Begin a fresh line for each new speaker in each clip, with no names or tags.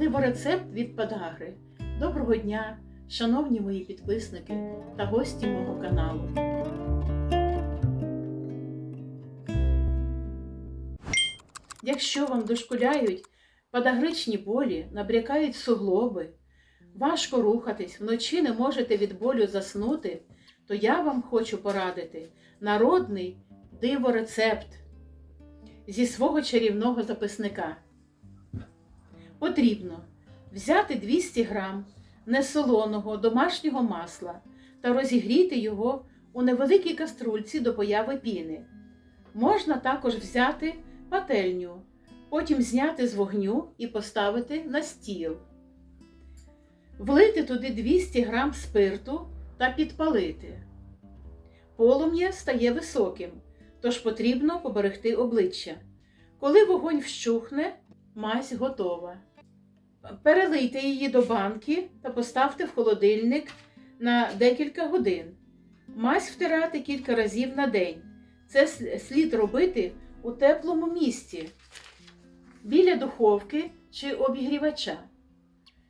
Диворецепт від Подагри. Доброго дня, шановні мої підписники та гості мого каналу. Якщо вам дошкуляють подагричні болі, набрякають суглоби, важко рухатись, вночі не можете від болю заснути, то я вам хочу порадити народний диворецепт зі свого чарівного записника. Потрібно взяти 200 грам несолоного домашнього масла та розігріти його у невеликій каструльці до появи піни. Можна також взяти пательню, потім зняти з вогню і поставити на стіл. Влити туди 200 грам спирту та підпалити. Полум'я стає високим, тож потрібно поберегти обличчя. Коли вогонь вщухне, мазь готова. Перелийте її до банки та поставте в холодильник на декілька годин. Мазь втирати кілька разів на день. Це слід робити у теплому місці, біля духовки чи обігрівача.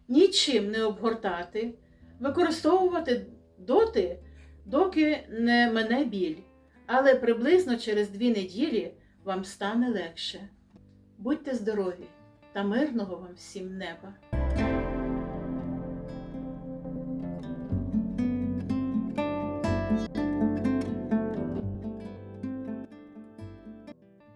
Нічим не обгортати, використовувати доти, доки не мене біль, але приблизно через дві неділі вам стане легше. Будьте здорові та мирного вам всім неба!